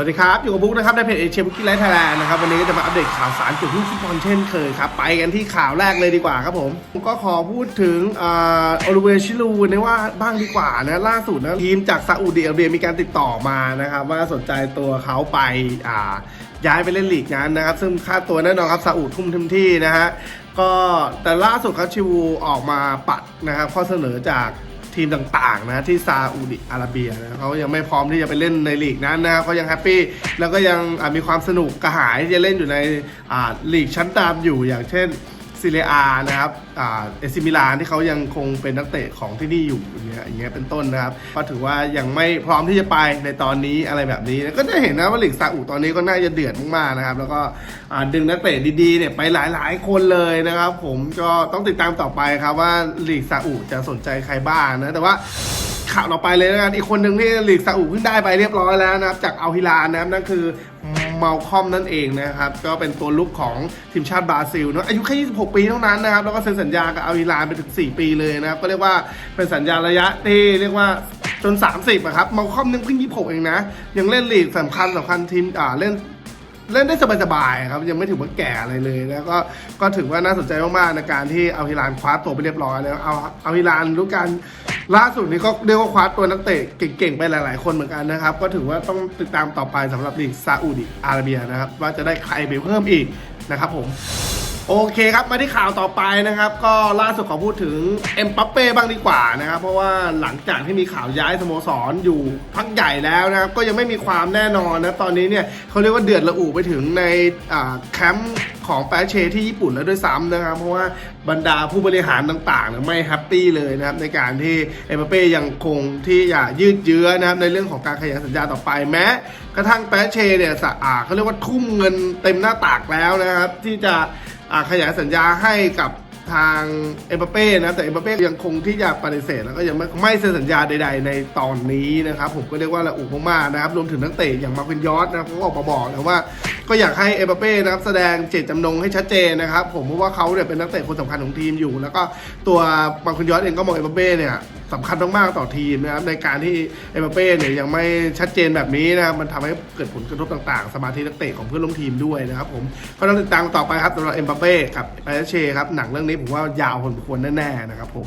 วัสดีครับ อยู่กับบุ๊กนะครับในเพจเอเชียบุ๊กกี้ไลท์ไทยแลนด์นะครับวันนี้ก็จะมาอัปเดตข่าวสารเกี่ยวกับฟุตบอลเช่นเคยครับ ไปกันที่ข่าวแรกเลยดีกว่าครับผมก็ขอพูดถึงอ่าโอลิเวชิลูนะว่าบ้างดีกว่านะล่าสุดนะทีมจากซาอุดิอาระเบียมีการติดต่อมานะครับว่าสนใจตัวเขาไปอ่าย้ายไปเล่นลีกนั้นนะครับ ซึ่งค่าตัวแน่นอนครับซาอุทุ่มเต็มที่นะฮะก็แต่ล่าสุดครับชิวูออกมาปัดนะครับข้อเสนอจาก ทีมต่างๆนะที่ซาอุดิอาระเบียนะเขายังไม่พร้อมที่จะไปเล่นในลีกนั้นนะครับเขายังแฮปปี้แล้วก็ยังมีความสนุกกระหายที่จะเล่นอยู่ในลีกชั้นตามอยู่อย่างเช่น ซิเรียอานะครับอ่าเอซิมิลานที่เขายังคงเป็นนักเตะของที่นี่อยู่อย่างเงี้ยอย่างเงี้ยเป็นต้นนะครับก็ถือว่ายังไม่พร้อมที่จะไปในตอนนี้อะไรแบบนี้ ก็จะเห็นนะว่าลีกซาอุตอนนี้ก็น่าจะเดือดมากๆนะครับ แล้วก็ดึงนักเตะดีๆเนี่ยไปหลายๆ คนเลยนะครับ ผมก็ต้องติดตามต่อไปครับว่าลีกซาอุจะสนใจใครบ้างนะแต่ว่าข่าวต่อไปเลยแล้วกันอีกคนหนึ่งที่ลีกซาอุเพิ่งได้ไปเรียบร้อยแล้วนะครับ จากอัลฮิลาลนะครับนั่นคือ มาลคอมนั่นเองนะครับ ก็เป็นตัวลุกของทีมชาติบราซิลเนาะอายุแค่ 26 ปีเท่านั้นนะครับ แล้วก็เซ็นสัญญากับอาวิลานไปถึง 4 ปีเลยนะครับ ก็เรียกว่าเป็นสัญญาระยะที่เรียกว่าจน 30อะครับมาลคอมนึงเพิ่ง26 เองนะ ยังเล่นลีกสำคัญสำคัญทีมอ่าเล่น เล่นได้สบายๆครับยังไม่ถือว่าแก่อะไรเลยแล้วก็ก็ถือว่าน่าสนใจมากๆในการที่เอาฮิลานคว้าตัวไปเรียบร้อยแล้วเอาเอาฮิลานรู้กันล่าสุดนี้ก็เรียกว่าคว้าตัวนักเตะเก่งๆไปหลายๆคนเหมือนกันนะครับ ก็ถือว่าต้องติดตามต่อไปสำหรับลีกซาอุดิอาระเบียนะครับว่าจะได้ใครไปเพิ่มอีกนะครับผม โอเคครับ มาที่ข่าวต่อไปนะครับ ก็ล่าสุดขอพูดถึงเอ็มปัปเป้บ้างดีกว่านะครับ เพราะว่าหลังจากที่มีข่าวย้ายสโมสรอยู่พักใหญ่แล้วนะครับ ก็ยังไม่มีความแน่นอนนะ ตอนนี้เนี่ยเขาเรียกว่าเดือดระอุไปถึงในแคมป์ของแปเชที่ญี่ปุ่นแล้วด้วยซ้ำนะครับ เพราะว่าบรรดาผู้บริหารต่างๆ ไม่แฮปปี้เลยนะครับ ในการที่เอ็มปัปเป้ยังคงที่จะยืดเยื้อนะครับ ในเรื่องของการขยายสัญญาต่อไปแม้กระทั่งแปเชเนี่ยสะอ่าเขาเรียกว่าทุ่มเงินเต็มหน้าตากแล้วนะครับ ที่จะ ขยายสัญญาให้กับทางเอ็มบัปเป้นะแต่เอ็มบัปเป้ยังคงที่จะปฏิเสธแล้วก็ยังไม่ไม่เซ็นสัญญาใด ๆ ในตอนนี้นะครับผมก็เรียกว่าละอุมากๆนะครับรวมถึงนักเตะอย่างมาร์ควินยอสนะครับเขาก็ออกมาบอกนะว่าก็อยากให้เอ็มบัปเป้นะครับแสดงเจตจำนงให้ชัดเจนนะครับผมเพราะว่าเขาเนี่ยเป็นนักเตะคนสำคัญของทีมอยู่ แล้วก็ตัวมาร์ควินยอสเองก็มองเอ็มบัปเป้เนี่ย สำคัญมากๆต่อทีมนะครับในการที่เอ็มบัปเป้เนี่ยยังไม่ชัดเจนแบบนี้นะครับมันทำให้เกิดผลกระทบต่างๆ สมาธินักเตะของเพื่อนร่วมทีมด้วยนะครับผมก็ต้องติดตามต่อไปครับสำหรับเอ็มบัปเป้กับไปเชครับหนังเรื่องนี้ผมว่ายาวพอสมควรแน่ๆนะครับผม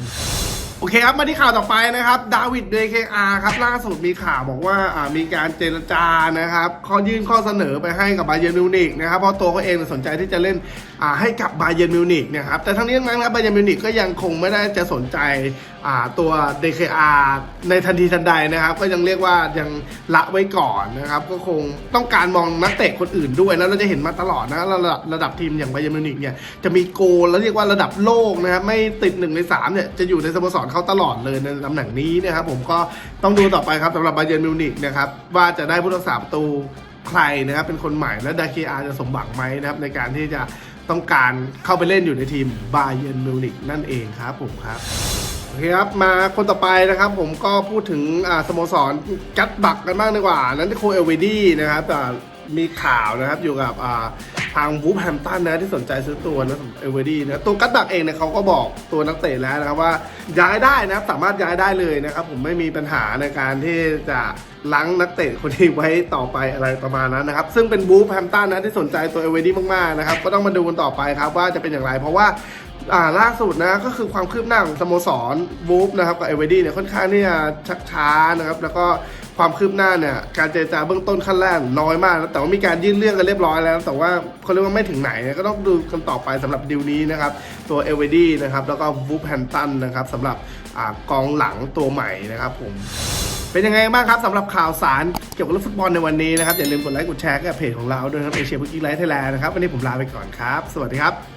โอเคครับ มาที่ข่าวต่อไปนะครับดาวิดเดเคอาครับล่าสุดมีข่าวบอกว่ามีการเจรจานะครับข้อยื่นข้อเสนอไปให้กับบาเยนมิวนิกนะครับเพราะตัวเขาเองสนใจที่จะเล่นให้กับบาเยนมิวนิกนะครับแต่ทั้งนี้ทั้งนั้นครับบาเยนมิวนิกก็ยังคงไม่ได้จะสนใจ ตัว DKR ในทันทีทันใดนะครับ ก็ยังเรียกว่ายังละไว้ก่อนนะครับ ก็คงต้องการมองนักเตะคนอื่นด้วยแล้วเราจะเห็นมาตลอดนะระดับระดับทีมอย่างบาเยร์มิวนิกเนี่ยจะมีโกลแล้วเรียกว่าระดับโลกนะครับไม่ติดหนึ่งในสามเนี่ยจะอยู่ในสโมสรเขาตลอดเลยในตำแหน่งนี้นะครับผมก็ต้องดูต่อไปครับสำหรับบาเยร์มิวนิกนะครับว่าจะได้ผู้รักษาประตูใครนะครับเป็นคนใหม่และดาเคอาจะสมหวังไหมนะครับในการที่จะต้องการเข้าไปเล่นอยู่ในทีมบาเยร์นมิวนิกนั่นเองครับผมครับ โอเคครับมาคนต่อไปนะครับ ผมก็พูดถึงสโมสรกัดบักกันบ้างดีกว่า นั้นที่โคเอลวดีนะครับแต่มีข่าวนะครับอยู่กับทางวูฟแฮมตันนะที่สนใจซื้อตัวนะเอลวดีนะตัวกัดบักเองเนี่ยเขาก็บอกตัวนักเตะแล้วนะครับว่าย้ายได้นะครับสามารถย้ายได้เลยนะครับ ผมไม่มีปัญหาในการที่จะล้างนักเตะคนนี้ไว้ต่อไปอะไรประมาณนั้นนะครับ ซึ่งเป็นวูฟแฮมตันนะที่สนใจตัวเอลวีดีมากๆนะครับก็ต้องมาดูกันต่อไปครับว่าจะเป็นอย่างไร เพราะว่า อ่าล่าสุดนะก็คือความคืบหน้าของสโมสรวูฟนะครับกับเอเวอร์ดี้เนี่ยค่อนข้างที่จะชักช้านะครับแล้วก็ความคืบหน้าเนี่ยการเจรจาเบื้องต้นขั้นแรกน้อยมากแต่ว่ามีการยื่นเรื่องกันเรียบร้อยแล้ว แต่ว่าเขาเรียกว่าไม่ถึงไหนก็ต้องดูกันต่อไปสำหรับดิวนี้นะครับตัวเอเวอร์ดี้นะครับแล้วก็วูฟแฮนตันนะครับสำหรับอ่ากองหลังตัวใหม่นะครับผมเป็นยังไงบ้างครับสำหรับข่าวสารเกี่ยวกับเรื่องฟุตบอลในวันนี้นะครับอย่าลืมกดไลค์กดแชร์กับเพจของเราด้วยนะครับเอเชียพุกกี้ไลท์ไทยแลนด์นะครับวันนี้ผมลาไปก่อนครับ สวัสดีครับ